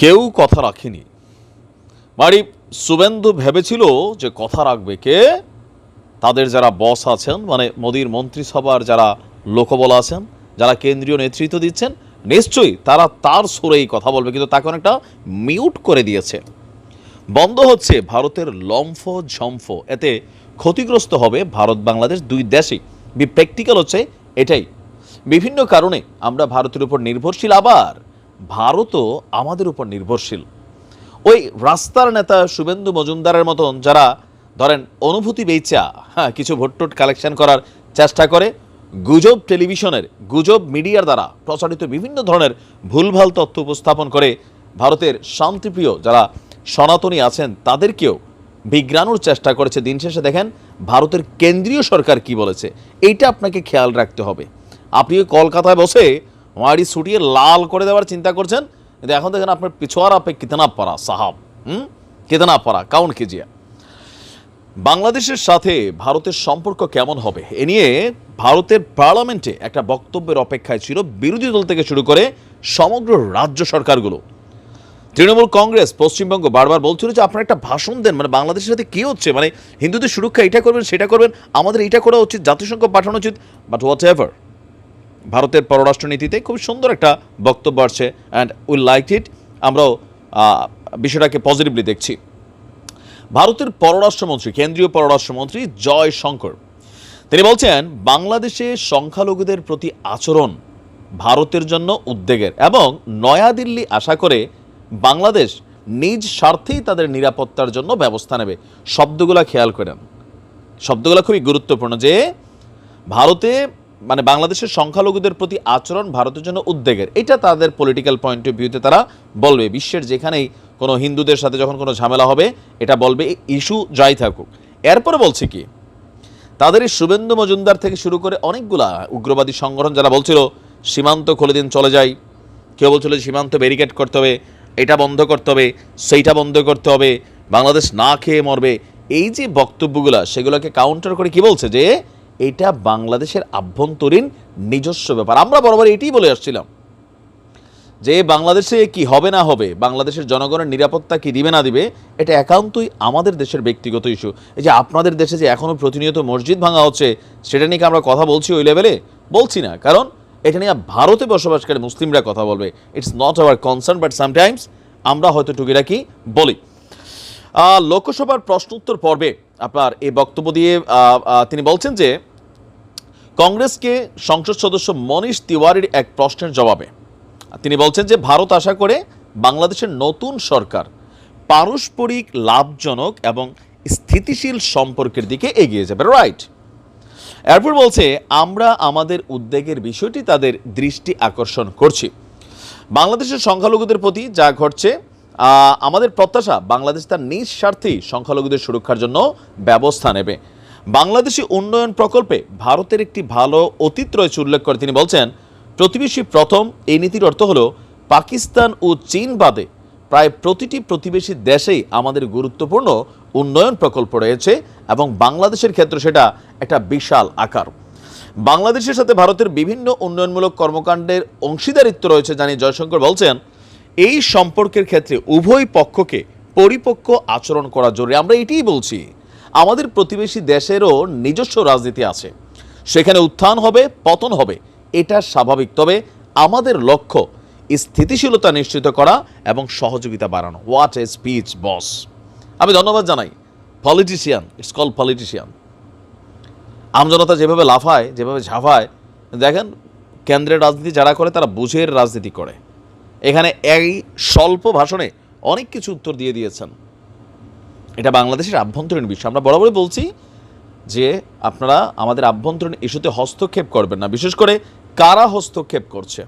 কেউ কথা রাখেনি। বাড়ি শুভেন্দু ভেবেছিল যে কথা রাখবে কে? তাদের যারা বস আছেন মানে মোদীর মন্ত্রিসভার যারা লোকবল আছেন, যারা কেন্দ্রীয় নেতৃত্ব দিচ্ছেন, নিশ্চয়ই তারা তার সুরেই কথা বলবে, কিন্তু তাকে অনেকটা মিউট করে দিয়েছে। বন্ধ হচ্ছে ভারতের লম্ফ ঝম্ফ। এতে ক্ষতিগ্রস্ত হবে ভারত বাংলাদেশ দুই দেশই। বি প্র্যাকটিক্যাল হচ্ছে এটাই। বিভিন্ন কারণে আমরা ভারতের উপর নির্ভরশীল আবার। ভারতও আমাদের উপর নির্ভরশীল। ওই রাস্তার নেতা শুভেন্দু মজুমদারের মতন যারা, ধরেন, অনুভূতি বেচা হ্যাঁ কিছু ভোটটোট কালেকশন করার চেষ্টা করে, গুজব টেলিভিশনের, গুজব মিডিয়ার দ্বারা প্রচারিত বিভিন্ন ধরনের ভুলভাল তথ্য উপস্থাপন করে ভারতের শান্তিপ্রিয় যারা সনাতনী আছেন, তাদেরকেও বিজ্ঞানোর চেষ্টা করেছে দিন শেষে। দেখেন, ভারতের কেন্দ্রীয় সরকার কি বলেছে, এইটা আপনাকে খেয়াল রাখতে হবে। আপনি কলকাতায় বসে ওয়ারি ছুটিয়ে লাল করে দেওয়ার চিন্তা করছেন? কিন্তু এখন দেখেন আপনার পিছোয়ার আপে কিতনা পড়া, সাহাব। হুম? কিতনা পড়া, কাউন কেজিয়া বাংলাদেশের সাথে ভারতের সম্পর্ক কেমন হবে? এ নিয়ে ভারতের পার্লামেন্টে একটা বক্তব্যের অপেক্ষায় ছিল বিরোধী দল থেকে শুরু করে সমগ্র রাজ্য সরকারগুলো। তৃণমূল কংগ্রেস, পশ্চিমবঙ্গ বারবার বলছিল যে আপনারা একটা ভাষণ দেন মানে বাংলাদেশের সাথে কী হচ্ছে? মানে হিন্দুদের সুরক্ষা এটা করবেন, সেটা করবেন, আমাদের এটা করা উচিত, জাতিসংঘ পাঠানো উচিত বাট হোয়াট এভার ভারতের পররাষ্ট্রনীতিতে খুব সুন্দর একটা বক্তব্য আসছে অ্যান্ড উইল লাইক ইট আমরাও বিষয়টাকে পজিটিভলি দেখছি। ভারতের পররাষ্ট্রমন্ত্রী, কেন্দ্রীয় পররাষ্ট্রমন্ত্রী জয় শঙ্কর তিনি বলছেন, বাংলাদেশে সংখ্যালঘুদের প্রতি আচরণ ভারতের জন্য উদ্বেগের এবং নয়াদিল্লি আশা করে বাংলাদেশ নিজ স্বার্থেই তাদের নিরাপত্তার জন্য ব্যবস্থা নেবে। শব্দগুলো খেয়াল করেন। শব্দগুলো খুবই গুরুত্বপূর্ণ যে, ভারতে মানে বাংলাদেশের সংখ্যালঘুদের প্রতি আচরণ ভারতের জন্য উদ্বেগের। এটা তাদের পলিটিক্যাল পয়েন্ট অফ ভিউতে তারা বলবে। বিশ্বের যেখানেই কোনো হিন্দুদের সাথে যখন কোনো ঝামেলা হবে, এটা বলবে ইস্যু যাই থাকুক। এরপরে বলছে কি, তাদের এই শুভেন্দু মজুমদার থেকে শুরু করে অনেকগুলা উগ্রবাদী সংগঠন যারা বলছিল, সীমান্ত খুলে দিন, চলে যায় কেউ বলছিল সীমান্ত ব্যারিকেড করতে হবে, এটা বন্ধ করতে হবে, সেইটা বন্ধ করতে হবে, বাংলাদেশ না খেয়ে মরবে। এই যে বক্তব্যগুলা, সেগুলোকে কাউন্টার করে কি বলছে যে এটা বাংলাদেশের আভ্যন্তরীণ নিজস্ব ব্যাপার। আমরা বরাবর এটাই বলে আসছিলাম। যে বাংলাদেশে কি হবে না হবে, বাংলাদেশের জনগণের নিরাপত্তা কি দিবে না দিবে, এটা একান্তই আমাদের দেশের ব্যক্তিগত ইস্যু এই যে আপনাদের দেশে যে এখনও প্রতিনিয়ত মসজিদ ভাঙা হচ্ছে, সেটা নিয়ে কি আমরা কথা বলছি ওই লেভেলে বলছি না, কারণ এটা নিয়ে ভারতে বসবাসকারী মুসলিমরা কথা বলবে। It's not our concern but sometimes আমরা হয়তো টুকিটাকি বলি। লোকসভার প্রশ্ন উত্তর পর্বে আপনার এই বক্তব্য দিয়ে তিনি বলছেন যে কংগ্রেসকে সংসদ সদস্য মনীষ তিওয়ারির এক প্রশ্নের জবাবে। তিনি বলছেন যে, ভারত আশা করে বাংলাদেশের নতুন সরকার পারস্পরিক লাভজনক এবং স্থিতিশীল সম্পর্কের দিকে এগিয়ে যাবে। রাইট এরপর বলছে, আমরা আমাদের উদ্বেগের বিষয়টি তাদের দৃষ্টি আকর্ষণ করছি। বাংলাদেশের সংখ্যালঘুদের প্রতি যা ঘটছে আমাদের প্রত্যাশা বাংলাদেশ তার নিজ স্বার্থেই সংখ্যালঘুদের সুরক্ষার জন্য ব্যবস্থা নেবে। বাংলাদেশি উন্নয়ন প্রকল্পে ভারতের একটি ভালো অতীত রয়েছে উল্লেখ করে তিনি বলছেন, প্রতিবেশী প্রথম, এই নীতির অর্থ হলো পাকিস্তান ও চীন বাদে প্রায় প্রতিটি প্রতিবেশী দেশেই আমাদের গুরুত্বপূর্ণ উন্নয়ন প্রকল্প রয়েছে এবং বাংলাদেশের ক্ষেত্রে সেটা একটা বিশাল আকার। বাংলাদেশের সাথে ভারতের বিভিন্ন উন্নয়নমূলক কর্মকাণ্ডের অংশীদারিত্ব রয়েছে জানি জয়শঙ্কর বলছেন, এই সম্পর্কের ক্ষেত্রে উভয় পক্ষকে পরিপক্ক আচরণ করা জরুরি। আমরা এটিই বলছি। আমাদের প্রতিবেশী দেশেরও নিজস্ব রাজনীতি আছে। সেখানে উত্থান হবে, পতন হবে, এটা স্বাভাবিক। তবে আমাদের লক্ষ্য স্থিতিশীলতা নিশ্চিত করা এবং সহযোগিতা বাড়ানো। হোয়াট এ স্পিচ বস আমি ধন্যবাদ জানাই। পলিটিশিয়ান ইটস কল পলিটিশিয়ান আমজনতা যেভাবে লাফায়, যেভাবে ঝাঁফায়, দেখেন, কেন্দ্রের রাজনীতি যারা করে, তারা বুঝের রাজনীতি করে। এখানে এই স্বল্প ভাষণে অনেক কিছু উত্তর দিয়ে দিয়েছেন। এটা বাংলাদেশের আভ্যন্তরীণ বিষয়। আমরা বরাবরই বলছি যে আপনারা আমাদের আভ্যন্তরীণ ইস্যুতে হস্তক্ষেপ করবেন না। বিশেষ করে কারা হস্তক্ষেপ করছে?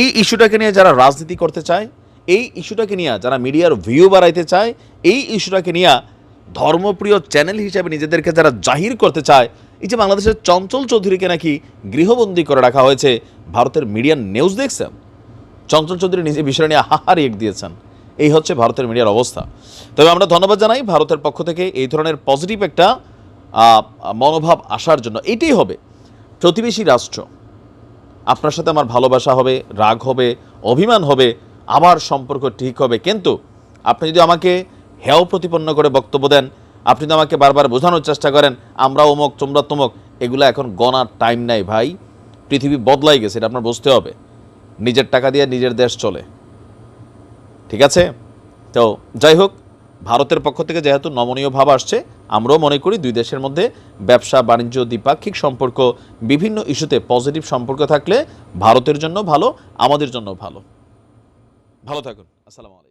এই ইস্যুটাকে নিয়ে যারা রাজনীতি করতে চায়, এই ইস্যুটাকে নিয়ে যারা মিডিয়ার ভিউ বাড়াইতে চায়, এই ইস্যুটাকে নিয়ে ধর্মপ্রিয় চ্যানেল হিসেবে নিজেদেরকে যারা জাহির করতে চায়, এই যে বাংলাদেশের চঞ্চল চৌধুরীকে নাকি গৃহবন্দী করে রাখা হয়েছে, ভারতের মিডিয়ার নিউজ দেখছেন? চঞ্চল চৌধুরী নিজে বিষয় নিয়ে হাহা রিয়েক্ট দিয়েছেন। এই হচ্ছে ভারতের মিডিয়ার অবস্থা। তবে আমরা ধন্যবাদ জানাই ভারতের পক্ষ থেকে এই ধরনের পজিটিভ একটা মনোভাব আসার জন্য। এটাই হবে প্রতিবেশী রাষ্ট্র। আপনার সাথে আমার ভালোবাসা হবে, রাগ হবে, অভিমান হবে, আমার সম্পর্ক ঠিক হবে। কিন্তু আপনি যদি আমাকে হেয় প্রতিপন্ন করে বক্তব্য দেন, আপনি যদি আমাকে বারবার বোঝানোর চেষ্টা করেন, আমরা অমুক তোমরা তমুক, এগুলো এখন গণার টাইম নাই ভাই। পৃথিবী বদলাই গেছে, এটা আপনার বুঝতে হবে। নিজের টাকা দিয়ে নিজের দেশ চলে। ঠিক আছে? তো যাই হোক, ভারতের পক্ষ থেকে যেহেতু নমনীয় ভাব আসছে, আমরাও মনে করি দুই দেশের মধ্যে ব্যবসা, বাণিজ্য, দ্বিপাক্ষিক সম্পর্ক বিভিন্ন ইস্যুতে পজিটিভ সম্পর্ক থাকলে ভারতের জন্য ভালো, আমাদের জন্য ভালো। ভালো থাকুন। আসসালামু আলাইকুম।